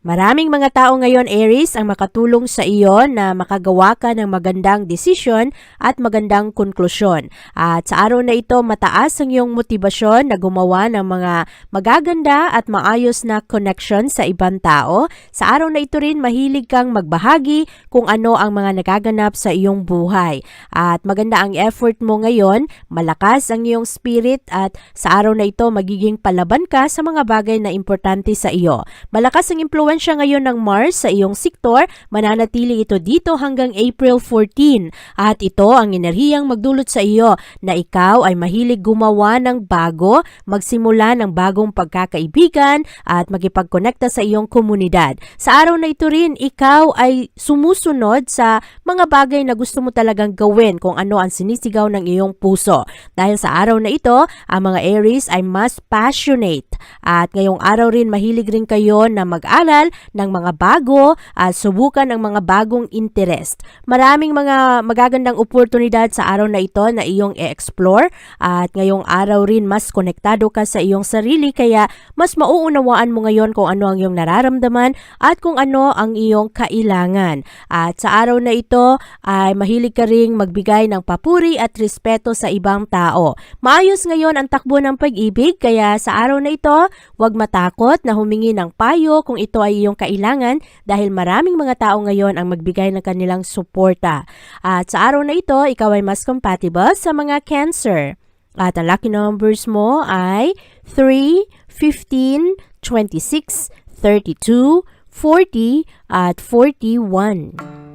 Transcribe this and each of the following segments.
Maraming mga tao ngayon, Aries, ang makatulong sa iyo na makagawa ka ng magandang desisyon at magandang konklusyon. At sa araw na ito, mataas ang iyong motibasyon na gumawa ng mga magaganda at maayos na connection sa ibang tao. Sa araw na ito rin, mahilig kang magbahagi kung ano ang mga nagaganap sa iyong buhay. At maganda ang effort mo ngayon, malakas ang iyong spirit at sa araw na ito, magiging palaban ka sa mga bagay na importante sa iyo. Malakas ang impluensya ngayon ng Mars sa iyong sektor, mananatili ito dito hanggang April 14 at ito ang enerhiyang magdulot sa iyo na ikaw ay mahilig gumawa ng bago, magsimula ng bagong pagkakaibigan at magipagkonekta sa iyong komunidad. Sa araw na ito rin, ikaw ay sumusunod sa mga bagay na gusto mo talagang gawin kung ano ang sinisigaw ng iyong puso. Dahil sa araw na ito, ang mga Aries ay mas passionate at ngayong araw rin mahilig rin kayo na mag-aral ng mga bago at subukan ang mga bagong interest. Maraming mga magagandang oportunidad sa araw na ito na iyong i-explore at ngayong araw rin mas konektado ka sa iyong sarili kaya mas mauunawaan mo ngayon kung ano ang iyong nararamdaman at kung ano ang iyong kailangan. At sa araw na ito ay mahilig ka ring magbigay ng papuri at respeto sa ibang tao. Maayos ngayon ang takbo ng pag-ibig kaya sa araw na ito, huwag matakot na humingi ng payo kung ito ay iyong kailangan dahil maraming mga tao ngayon ang magbigay ng kanilang suporta. At sa araw na ito, ikaw ay mas compatible sa mga cancer. At ang lucky numbers mo ay 3, 15, 26, 32, 40 at 41.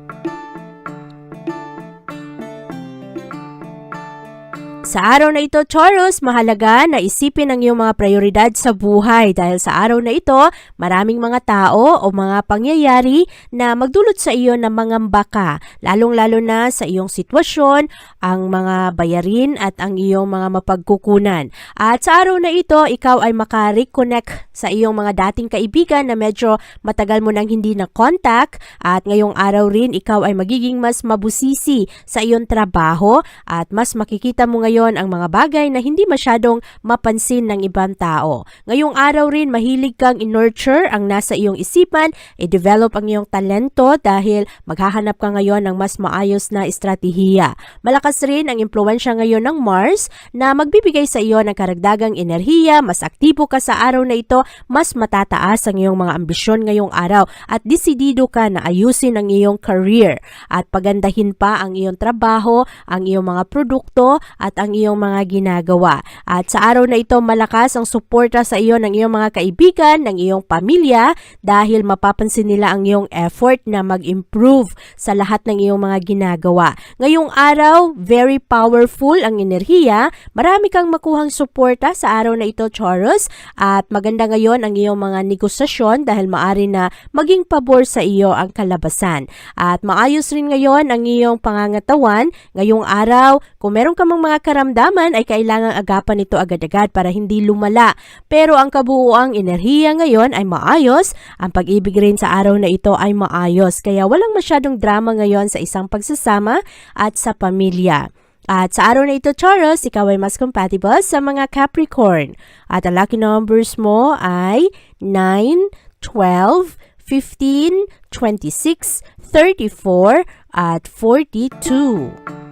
Sa araw na ito, Taurus, mahalaga na isipin ang iyong mga prioridad sa buhay. Dahil sa araw na ito, maraming mga tao o mga pangyayari na magdulot sa iyo ng mangamba ka, lalong-lalo na sa iyong sitwasyon, ang mga bayarin at ang iyong mga mapagkukunan. At sa araw na ito, ikaw ay makareconnect sa iyong mga dating kaibigan na medyo matagal mo nang hindi na contact at ngayong araw rin ikaw ay magiging mas mabusisi sa iyong trabaho at mas makikita mo ngayon ang mga bagay na hindi masyadong mapansin ng ibang tao. Ngayong araw rin mahilig kang in-nurture ang nasa iyong isipan, i-develop ang iyong talento dahil maghahanap ka ngayon ng mas maayos na estratehiya. Malakas rin ang impluensya ngayon ng Mars na magbibigay sa iyo ng karagdagang enerhiya, mas aktibo ka sa araw na ito, mas matataas ang iyong mga ambisyon ngayong araw at desidido ka na ayusin ang iyong career at pagandahin pa ang iyong trabaho, ang iyong mga produkto at ang iyong mga ginagawa. At sa araw na ito, malakas ang suporta sa iyo ng iyong mga kaibigan, ng iyong pamilya dahil mapapansin nila ang iyong effort na mag-improve sa lahat ng iyong mga ginagawa. Ngayong araw, very powerful ang enerhiya. Marami kang makuhang suporta sa araw na ito, Taurus. At maganda ngayon ang iyong mga negosasyon dahil maari na maging pabor sa iyo ang kalabasan. At maayos rin ngayon ang iyong pangangatawan. Ngayong araw, kung meron ka mang mga karamdaman ay kailangang agapan ito agad-agad para hindi lumala. Pero ang kabuuang enerhiya ngayon ay maayos. Ang pag-ibig rin sa araw na ito ay maayos. Kaya walang masyadong drama ngayon sa isang pagsasama at sa pamilya. At sa araw na ito, Taurus, ikaw ay mas compatible sa mga Capricorn. At ang lucky numbers mo ay 9, 12, 15, 26, 34, at 42.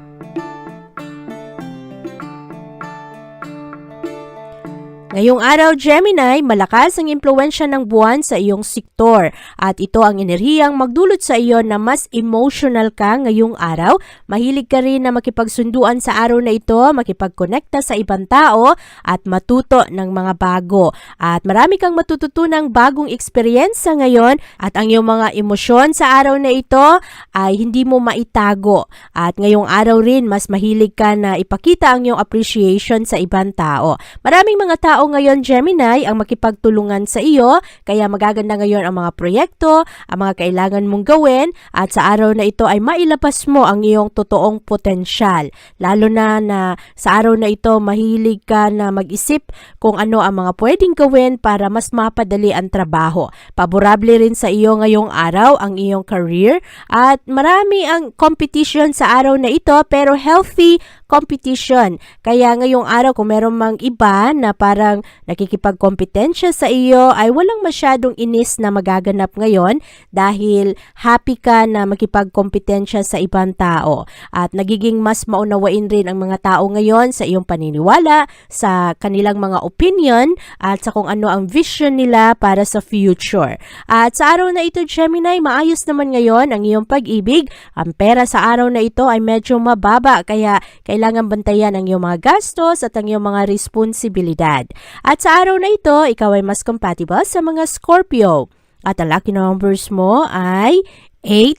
Ngayong araw, Gemini, malakas ang impluensya ng buwan sa iyong sektor at ito ang enerhiyang magdulot sa iyo na mas emotional ka ngayong araw. Mahilig ka rin na makipagsunduan sa araw na ito, makipagkonekta sa ibang tao at matuto ng mga bago. At marami kang matututunang bagong experience sa ngayon at ang iyong mga emosyon sa araw na ito ay hindi mo maitago. At ngayong araw rin, mas mahilig ka na ipakita ang iyong appreciation sa ibang tao. Maraming mga tao ngayon, Gemini, ang makipagtulungan sa iyo, kaya magaganda ngayon ang mga proyekto, ang mga kailangan mong gawin, at sa araw na ito ay mailabas mo ang iyong totoong potensyal. Lalo na na sa araw na ito, mahilig ka na mag-isip kung ano ang mga pwedeng gawin para mas mapadali ang trabaho. Paborable rin sa iyo ngayong araw ang iyong career at marami ang competition sa araw na ito pero healthy competition. Kaya ngayong araw kung meron mang iba na parang nakikipagkompetensya sa iyo ay walang masyadong inis na magaganap ngayon dahil happy ka na makipagkompetensya sa ibang tao at nagiging mas maunawain rin ang mga tao ngayon sa iyong paniniwala, sa kanilang mga opinion at sa kung ano ang vision nila para sa future. At sa araw na ito Gemini, maayos naman ngayon ang iyong pag-ibig. Ang pera sa araw na ito ay medyo mababa kaya kailangan bantayan ang iyong mga gastos at ang iyong mga responsibilidad. At sa araw na ito, ikaw ay mas compatible sa mga Scorpio. At ang lucky numbers mo ay 8,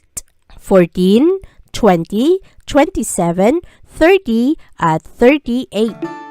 14, 20, 27, 30, at 38.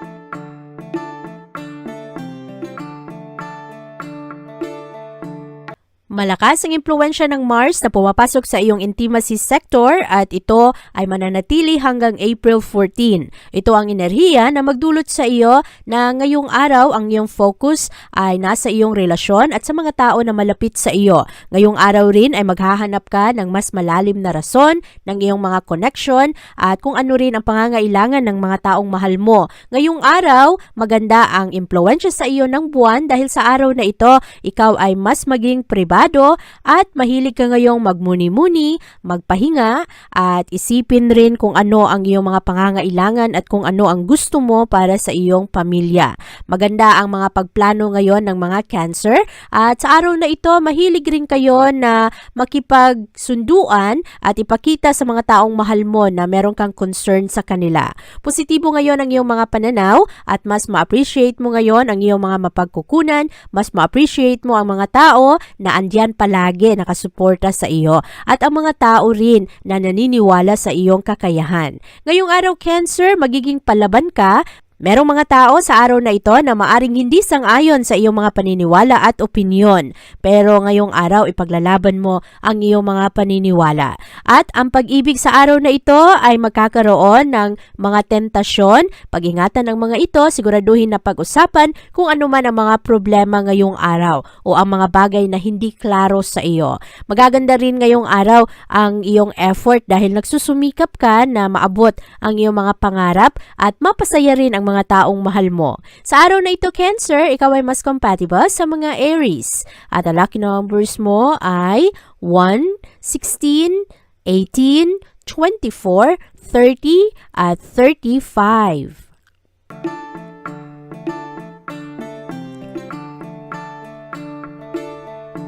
Malakas ang impluensya ng Mars na pumapasok sa iyong intimacy sector at ito ay mananatili hanggang April 14. Ito ang enerhiya na magdulot sa iyo na ngayong araw ang iyong focus ay nasa iyong relasyon at sa mga tao na malapit sa iyo. Ngayong araw rin ay maghahanap ka ng mas malalim na rason ng iyong mga connection at kung ano rin ang pangangailangan ng mga taong mahal mo. Ngayong araw, maganda ang impluensya sa iyo ng buwan dahil sa araw na ito, ikaw ay mas maging privado at mahilig ka ngayong magmuni-muni, magpahinga at isipin rin kung ano ang iyong mga pangangailangan at kung ano ang gusto mo para sa iyong pamilya. Maganda ang mga pagplano ngayon ng mga cancer at sa araw na ito mahilig rin kayo na makipagsunduan at ipakita sa mga taong mahal mo na meron kang concern sa kanila. Positibo ngayon ang iyong mga pananaw at mas ma-appreciate mo ngayon ang iyong mga mapagkukunan, mas ma-appreciate mo ang mga tao na andyan palagi nakasuporta sa iyo at ang mga tao rin na naniniwala sa iyong kakayahan. Ngayong araw Cancer, magiging palaban ka Merong mga tao sa araw na ito na maaring hindi sang-ayon sa iyong mga paniniwala at opinyon. Pero ngayong araw, ipaglalaban mo ang iyong mga paniniwala. At ang pag-ibig sa araw na ito ay magkakaroon ng mga tentasyon. Pag-ingatan ang mga ito, siguraduhin na pag-usapan kung ano man ang mga problema ngayong araw o ang mga bagay na hindi klaro sa iyo. Magaganda rin ngayong araw ang iyong effort dahil nagsusumikap ka na maabot ang iyong mga pangarap at mapasaya rin ang mga taong mahal mo. Sa araw na ito, Cancer, ikaw ay mas compatible sa mga Aries. At ang lucky numbers mo ay 1, 16, 18, 24, 30, at 35.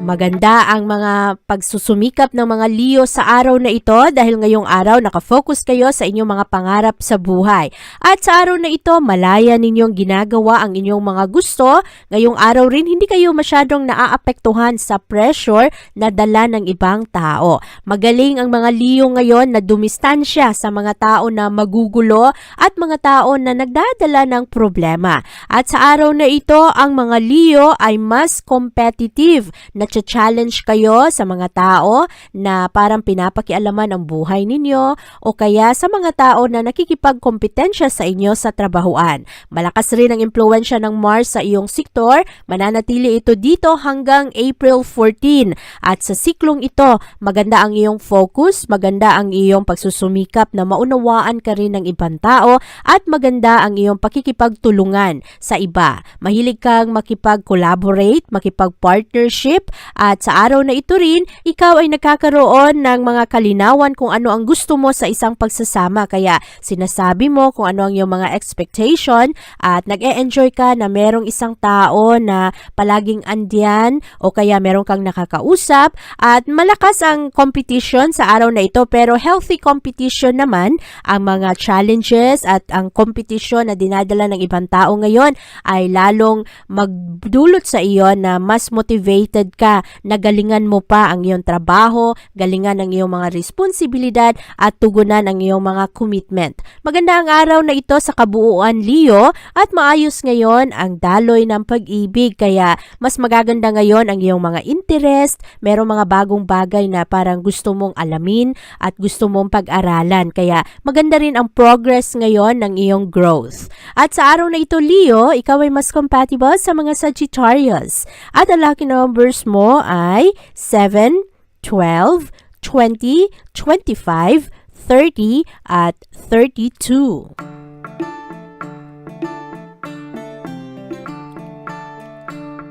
Maganda ang mga pagsusumikap ng mga Leo sa araw na ito dahil ngayong araw nakafocus kayo sa inyong mga pangarap sa buhay. At sa araw na ito, malaya ninyong ginagawa ang inyong mga gusto. Ngayong araw rin, hindi kayo masyadong naaapektuhan sa pressure na dala ng ibang tao. Magaling ang mga Leo ngayon na dumistansya sa mga tao na magugulo at mga tao na nagdadala ng problema. At sa araw na ito, ang mga Leo ay mas competitive na challenge kayo sa mga tao na parang pinapakialaman ang buhay ninyo o kaya sa mga tao na nakikipagkompetensya sa inyo sa trabahuan. Malakas rin ang impluensya ng Mars sa iyong sektor, mananatili ito dito hanggang April 14 at sa siklong ito, maganda ang iyong focus, maganda ang iyong pagsusumikap na maunawaan ka rin ng ibang tao at maganda ang iyong pakikipagtulungan sa iba. Mahilig kang makipag-collaborate, makipag-partnership At sa araw na ito rin, ikaw ay nagkakaroon ng mga kalinawan kung ano ang gusto mo sa isang pagsasama. Kaya sinasabi mo kung ano ang iyong mga expectation at nag-e-enjoy ka na merong isang tao na palaging andyan o kaya meron kang nakakausap at malakas ang competition sa araw na ito pero healthy competition naman ang mga challenges at ang competition na dinadala ng ibang tao ngayon ay lalong magdulot sa iyo na mas motivated ka na galingan mo pa ang iyong trabaho, galingan ang iyong mga responsibilidad at tugunan ang iyong mga commitment. Maganda ang araw na ito sa kabuuan Leo at maayos ngayon ang daloy ng pag-ibig kaya mas magaganda ngayon ang iyong mga interest, merong mga bagong bagay na parang gusto mong alamin at gusto mong pag-aralan kaya maganda rin ang progress ngayon ng iyong growth. At sa araw na ito Leo, ikaw ay mas compatible sa mga Sagittarius at ang lucky numbers mo ay 7, 12, 20, 25, 30 at 32.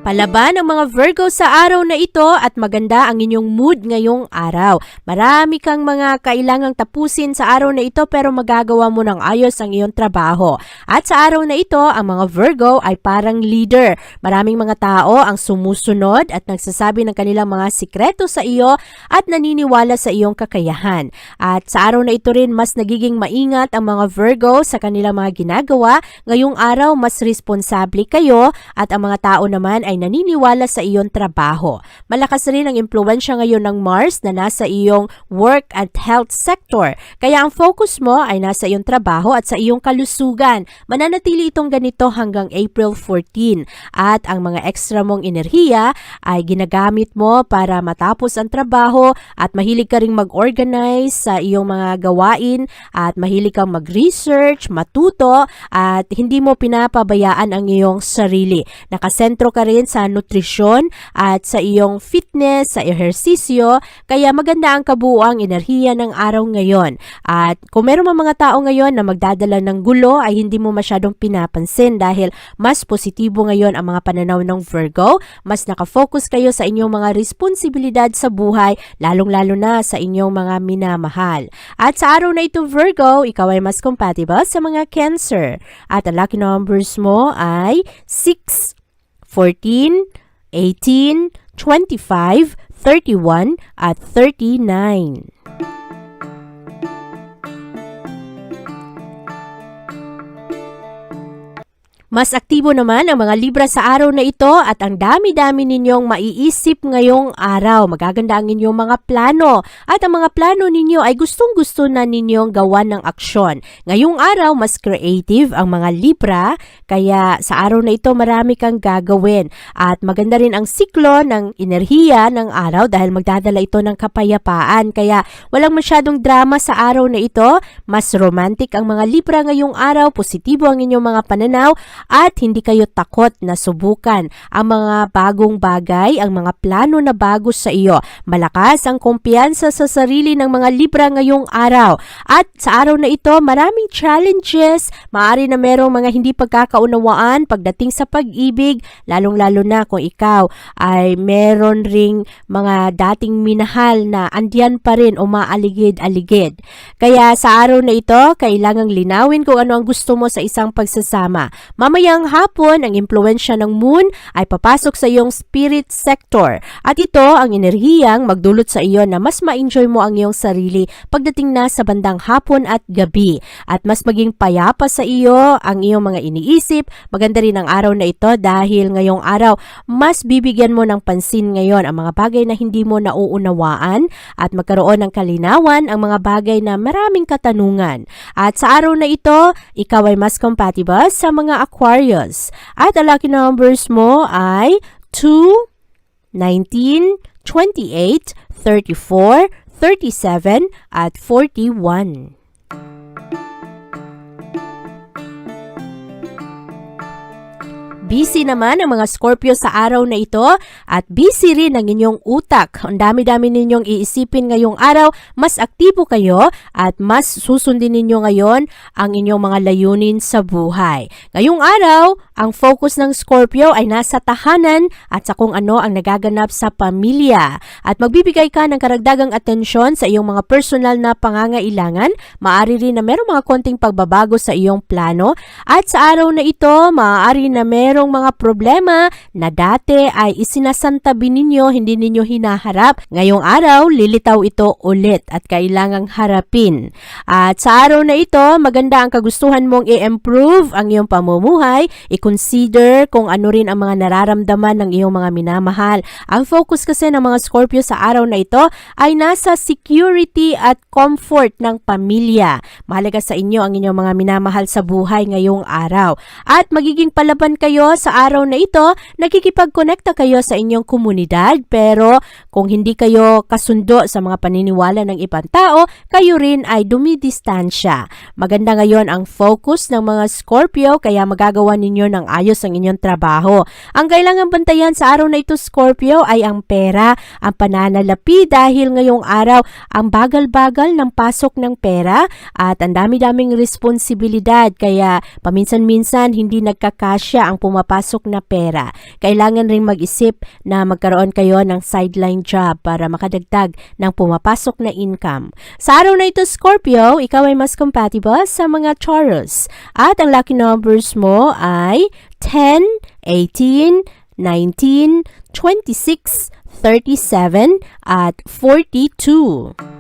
Palaban ang mga Virgo sa araw na ito at maganda ang inyong mood ngayong araw. Marami kang mga kailangang tapusin sa araw na ito pero magagawa mo ng ayos ang iyong trabaho. At sa araw na ito, ang mga Virgo ay parang leader. Maraming mga tao ang sumusunod at nagsasabi ng kanilang mga sikreto sa iyo at naniniwala sa iyong kakayahan. At sa araw na ito rin, mas nagiging maingat ang mga Virgo sa kanilang mga ginagawa. Ngayong araw, mas responsable kayo at ang mga tao naman ay naniniwala sa iyong trabaho. Malakas rin ang impluensya ngayon ng Mars na nasa iyong work at health sector. Kaya ang focus mo ay nasa iyong trabaho at sa iyong kalusugan. Mananatili itong ganito hanggang April 14. At ang mga extra mong enerhiya ay ginagamit mo para matapos ang trabaho at mahilig ka ring mag-organize sa iyong mga gawain at mahilig kang mag-research, matuto at hindi mo pinapabayaan ang iyong sarili. Nakasentro ka rin sa nutrisyon at sa iyong fitness, sa ehersisyo, kaya maganda ang kabuuang enerhiya ng araw ngayon. At kung meron mga tao ngayon na magdadala ng gulo ay hindi mo masyadong pinapansin dahil mas positibo ngayon ang mga pananaw ng Virgo, mas nakafocus kayo sa inyong mga responsibilidad sa buhay, lalong-lalo na sa inyong mga minamahal. At sa araw na ito Virgo, ikaw ay mas compatible sa mga Cancer. At ang lucky numbers mo ay 6, 14, 18, 25, 31 at 39. Mas aktibo naman ang mga Libra sa araw na ito at ang dami-dami ninyong maiisip ngayong araw. Magaganda ang inyong mga plano at ang mga plano ninyo ay gustong-gusto na ninyong gawan ng aksyon. Ngayong araw, mas creative ang mga Libra kaya sa araw na ito marami kang gagawin. At maganda rin ang siklo ng enerhiya ng araw dahil magdadala ito ng kapayapaan. Kaya walang masyadong drama sa araw na ito. Mas romantic ang mga Libra ngayong araw. Positibo ang inyong mga pananaw at hindi kayo takot na subukan ang mga bagong bagay, ang mga plano na bago sa iyo. Malakas ang kumpiyansa sa sarili ng mga Libra ngayong araw. At sa araw na ito, maraming challenges. Maari na merong mga hindi pagkakaunawaan pagdating sa pag-ibig, lalong-lalo na kung ikaw ay meron ring mga dating minahal na andyan pa rin o maaligid-aligid. Kaya sa araw na ito, kailangang linawin kung ano ang gusto mo sa isang pagsasama. Mamayang hapon, ang impluensya ng moon ay papasok sa iyong spirit sector. At ito ang enerhiyang magdulot sa iyo na mas ma-enjoy mo ang iyong sarili pagdating na sa bandang hapon at gabi. At mas maging payapa sa iyo ang iyong mga iniisip. Maganda rin ang araw na ito dahil ngayong araw, mas bibigyan mo ng pansin ngayon ang mga bagay na hindi mo nauunawaan at magkaroon ng kalinawan ang mga bagay na maraming katanungan. At sa araw na ito, ikaw ay mas compatible sa mga Aquarius. At ang lucky numbers mo ay 2, 19, 28, 34, 37, at 41. Busy naman ang mga Scorpio sa araw na ito at busy rin ang inyong utak. Ang dami-dami ninyong iisipin ngayong araw, mas aktibo kayo at mas susundin ninyo ngayon ang inyong mga layunin sa buhay. Ngayong araw, ang focus ng Scorpio ay nasa tahanan at sa kung ano ang nagaganap sa pamilya. At magbibigay ka ng karagdagang atensyon sa iyong mga personal na pangangailangan. Maari rin na merong mga konting pagbabago sa iyong plano. At sa araw na ito, maaari na merong mga problema na dati ay isinasantabi ninyo, hindi ninyo hinaharap. Ngayong araw, lilitaw ito ulit at kailangang harapin. At sa araw na ito, maganda ang kagustuhan mong i-improve ang iyong pamumuhay, i-consider kung ano rin ang mga nararamdaman ng iyong mga minamahal. Ang focus kasi ng mga Scorpio sa araw na ito ay nasa security at comfort ng pamilya. Mahalaga sa inyo ang inyong mga minamahal sa buhay ngayong araw. At magiging palaban kayo sa araw na ito, nakikipag-connecta kayo sa inyong komunidad pero kung hindi kayo kasundo sa mga paniniwala ng ibang tao, kayo rin ay dumidistansya. Maganda ngayon ang focus ng mga Scorpio kaya magagawa ninyo ng ayos ang inyong trabaho. Ang kailangan bantayan sa araw na ito Scorpio ay ang pera, ang pananalapi dahil ngayong araw ang bagal-bagal ng pasok ng pera at ang dami-daming responsibilidad kaya paminsan-minsan hindi nagkakasya ang pumapasok na pera. Kailangan ring mag-isip na magkaroon kayo ng sideline job para makadagdag ng pumapasok na income. Sa araw na ito Scorpio, ikaw ay mas compatible sa mga Taurus at ang lucky numbers mo ay 10, 18, 19, 26, 37 at 42.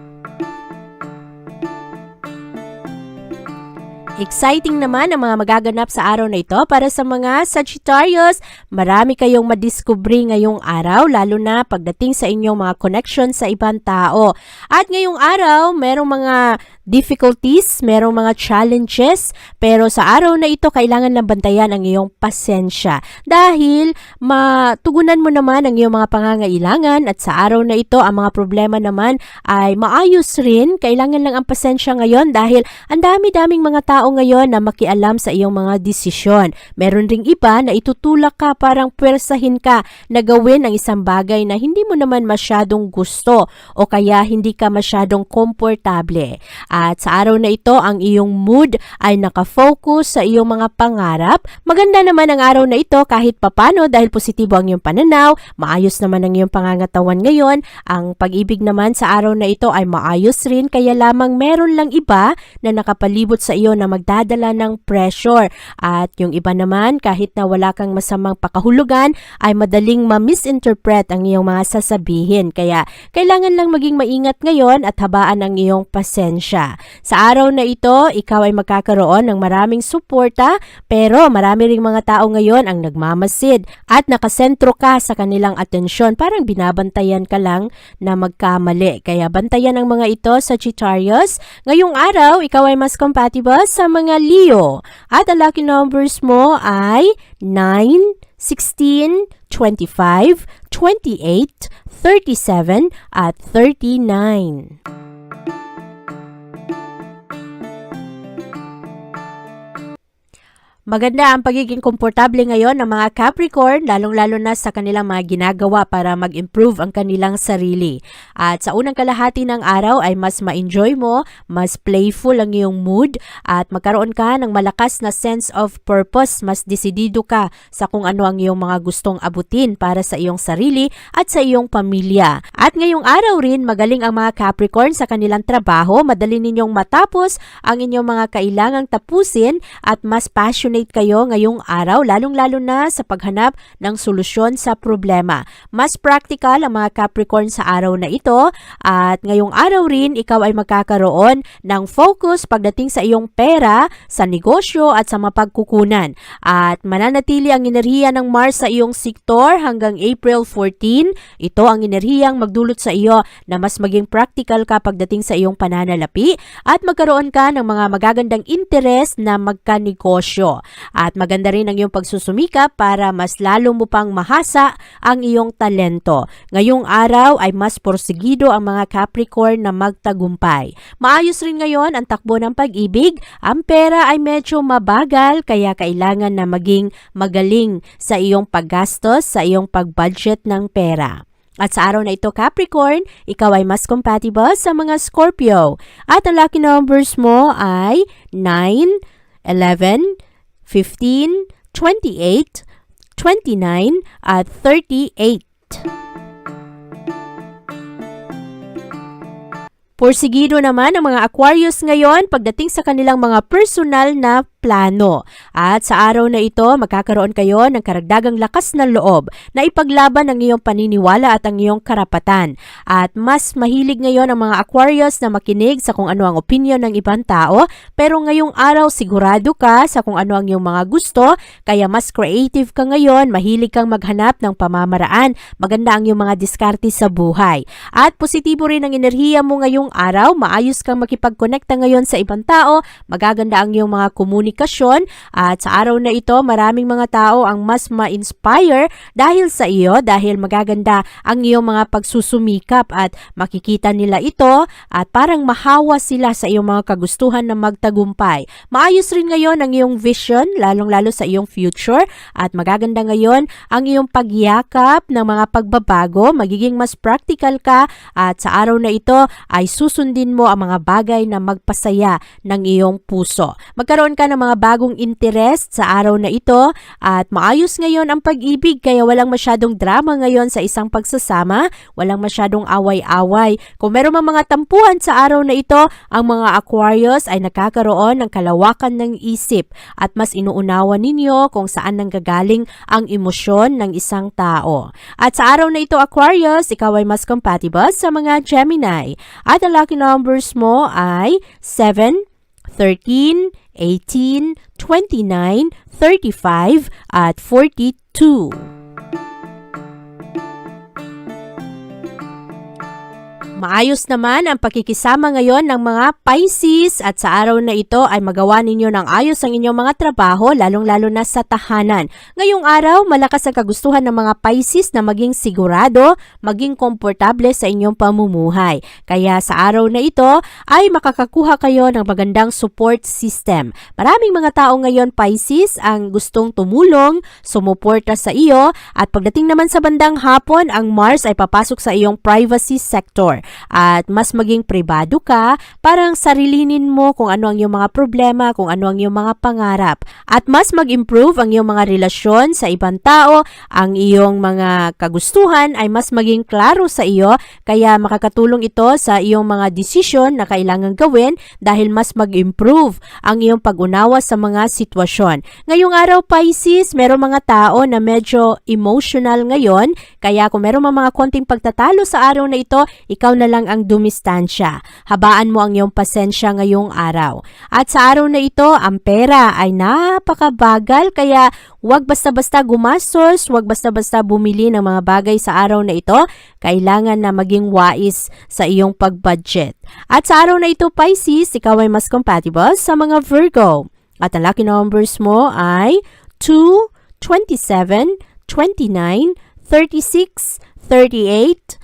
Exciting naman ang mga magaganap sa araw na ito para sa mga Sagittarius. Marami kayong madiskubre ngayong araw, lalo na pagdating sa inyong mga connection sa ibang tao. At ngayong araw, merong mga difficulties, merong mga challenges, pero sa araw na ito, kailangan lang bantayan ang iyong pasensya. Dahil matugunan mo naman ang iyong mga pangangailangan at sa araw na ito, ang mga problema naman ay maayos rin. Kailangan lang ang pasensya ngayon dahil ang dami-daming mga tao ngayon na makialam sa iyong mga desisyon. Meron ring iba na itutulak ka parang pwersahin ka na gawin ang isang bagay na hindi mo naman masyadong gusto o kaya hindi ka masyadong komportable. At sa araw na ito, ang iyong mood ay nakafocus sa iyong mga pangarap. Maganda naman ang araw na ito kahit papano dahil positibo ang iyong pananaw, maayos naman ang iyong pangangatawan ngayon. Ang pag-ibig naman sa araw na ito ay maayos rin kaya lamang meron lang iba na nakapalibot sa iyo na magdadala ng pressure. At yung iba naman, kahit na wala kang masamang pakahulugan, ay madaling ma-misinterpret ang iyong mga sasabihin. Kaya kailangan lang maging maingat ngayon at habaan ang iyong pasensya. Sa araw na ito, ikaw ay magkakaroon ng maraming suporta, pero marami ring mga tao ngayon ang nagmamasid at nakasentro ka sa kanilang atensyon. Parang binabantayan ka lang na magkamali. Kaya bantayan ang mga ito sa Sagittarius. Ngayong araw, ikaw ay mas compatible sa mga Leo. At ang lucky numbers mo ay 9, 16, 25, 28, 37 at 39. Maganda ang pagiging komportable ngayon ng mga Capricorn, lalong-lalo na sa kanilang mga ginagawa para mag-improve ang kanilang sarili. At sa unang kalahati ng araw ay mas ma-enjoy mo, mas playful ang iyong mood, at magkaroon ka ng malakas na sense of purpose, mas desidido ka sa kung ano ang iyong mga gustong abutin para sa iyong sarili at sa iyong pamilya. At ngayong araw rin, magaling ang mga Capricorn sa kanilang trabaho, madali ninyong matapos ang inyong mga kailangang tapusin at mas passionate kayo ngayong araw, lalong-lalo na sa paghanap ng solusyon sa problema. Mas practical ang mga Capricorn sa araw na ito at ngayong araw rin ikaw ay magkakaroon ng focus pagdating sa iyong pera, sa negosyo at sa mapagkukunan. At mananatili ang enerhiya ng Mars sa iyong sektor hanggang April 14. Ito ang enerhiyang magdulot sa iyo na mas maging practical ka pagdating sa iyong pananalapi at magkaroon ka ng mga magagandang interes na magkanegosyo. At maganda rin ang iyong pagsusumikap para mas lalo mo pang mahasa ang iyong talento. Ngayong araw ay mas porsigido ang mga Capricorn na magtagumpay. Maayos rin ngayon ang takbo ng pag-ibig. Ang pera ay medyo mabagal kaya kailangan na maging magaling sa iyong paggastos, sa iyong pag-budget ng pera. At sa araw na ito, Capricorn, ikaw ay mas compatible sa mga Scorpio. At ang lucky numbers mo ay 9, 11, 15, 28, 29, at 38. Porsigido naman ang mga Aquarius ngayon pagdating sa kanilang mga personal na plano. At sa araw na ito, magkakaroon kayo ng karagdagang lakas ng loob na ipaglaban ang iyong paniniwala at ang iyong karapatan. At mas mahilig ngayon ang mga Aquarius na makinig sa kung ano ang opinion ng ibang tao, pero ngayong araw sigurado ka sa kung ano ang iyong mga gusto, kaya mas creative ka ngayon, mahilig kang maghanap ng pamamaraan, maganda ang iyong mga diskarte sa buhay. At positibo rin ang enerhiya mo ngayong araw, maayos kang makipagkonekta ngayon sa ibang tao, magaganda ang iyong mga komunikasyon, at sa araw na ito, maraming mga tao ang mas ma-inspire dahil sa iyo, dahil magaganda ang iyong mga pagsusumikap at makikita nila ito at parang mahawa sila sa iyong mga kagustuhan na magtagumpay. Maayos rin ngayon ang iyong vision, lalong-lalo sa iyong future at magaganda ngayon ang iyong pagyakap ng mga pagbabago, magiging mas practical ka at sa araw na ito ay susundin mo ang mga bagay na magpasaya ng iyong puso. Magkaroon ka ng mga bagong interest sa araw na ito at maayos ngayon ang pag-ibig kaya walang masyadong drama ngayon sa isang pagsasama, walang masyadong away-away. Kung meron mang mga tampuhan sa araw na ito, ang mga Aquarius ay nakakaroon ng kalawakan ng isip at mas inuunawa ninyo kung saan nanggagaling ang emosyon ng isang tao. At sa araw na ito, Aquarius, ikaw ay mas compatible sa mga Gemini. At ang lucky numbers mo ay 7, 13, 18, 29, 35, at 42. Maayos naman ang pakikisama ngayon ng mga Pisces at sa araw na ito ay magawa ninyo ng ayos ang inyong mga trabaho lalong-lalo na sa tahanan. Ngayong araw, malakas ang kagustuhan ng mga Pisces na maging sigurado, maging komportable sa inyong pamumuhay. Kaya sa araw na ito ay makakakuha kayo ng magandang support system. Maraming mga tao ngayon Pisces ang gustong tumulong, sumuporta sa iyo at pagdating naman sa bandang hapon, ang Mars ay papasok sa iyong privacy sector at mas maging pribado ka, parang sarilinin mo kung ano ang iyong mga problema, kung ano ang iyong mga pangarap. At mas mag-improve ang iyong mga relasyon sa ibang tao, ang iyong mga kagustuhan ay mas maging klaro sa iyo, kaya makakatulong ito sa iyong mga desisyon na kailangan gawin dahil mas mag-improve ang iyong pag-unawa sa mga sitwasyon. Ngayong araw Pisces, meron mga tao na medyo emotional ngayon, kaya kung meron mga konting pagtatalo sa araw na ito, ikaw na lang ang dumistansya. Habaan mo ang iyong pasensya ngayong araw. At sa araw na ito, ang pera ay napakabagal kaya huwag basta-basta gumastos, huwag basta-basta bumili ng mga bagay sa araw na ito. Kailangan na maging wais sa iyong pag-budget. At sa araw na ito, Pisces, ikaw ay mas compatible sa mga Virgo. At ang lucky numbers mo ay 2, 27, 29, 36, 38,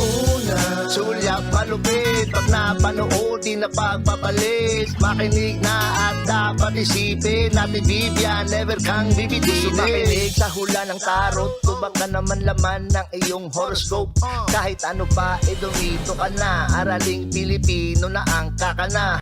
Una, sulyak malupit Pag napanood, di na pagpapalit Makinig na at dapat isipin Ate Vivian, never kang bibitinin Gusto makinig sa hula ng tarot Tubak ka naman laman ng iyong horoscope. Kahit ano pa, eh dumito ka na. Araling Pilipino na ang kakana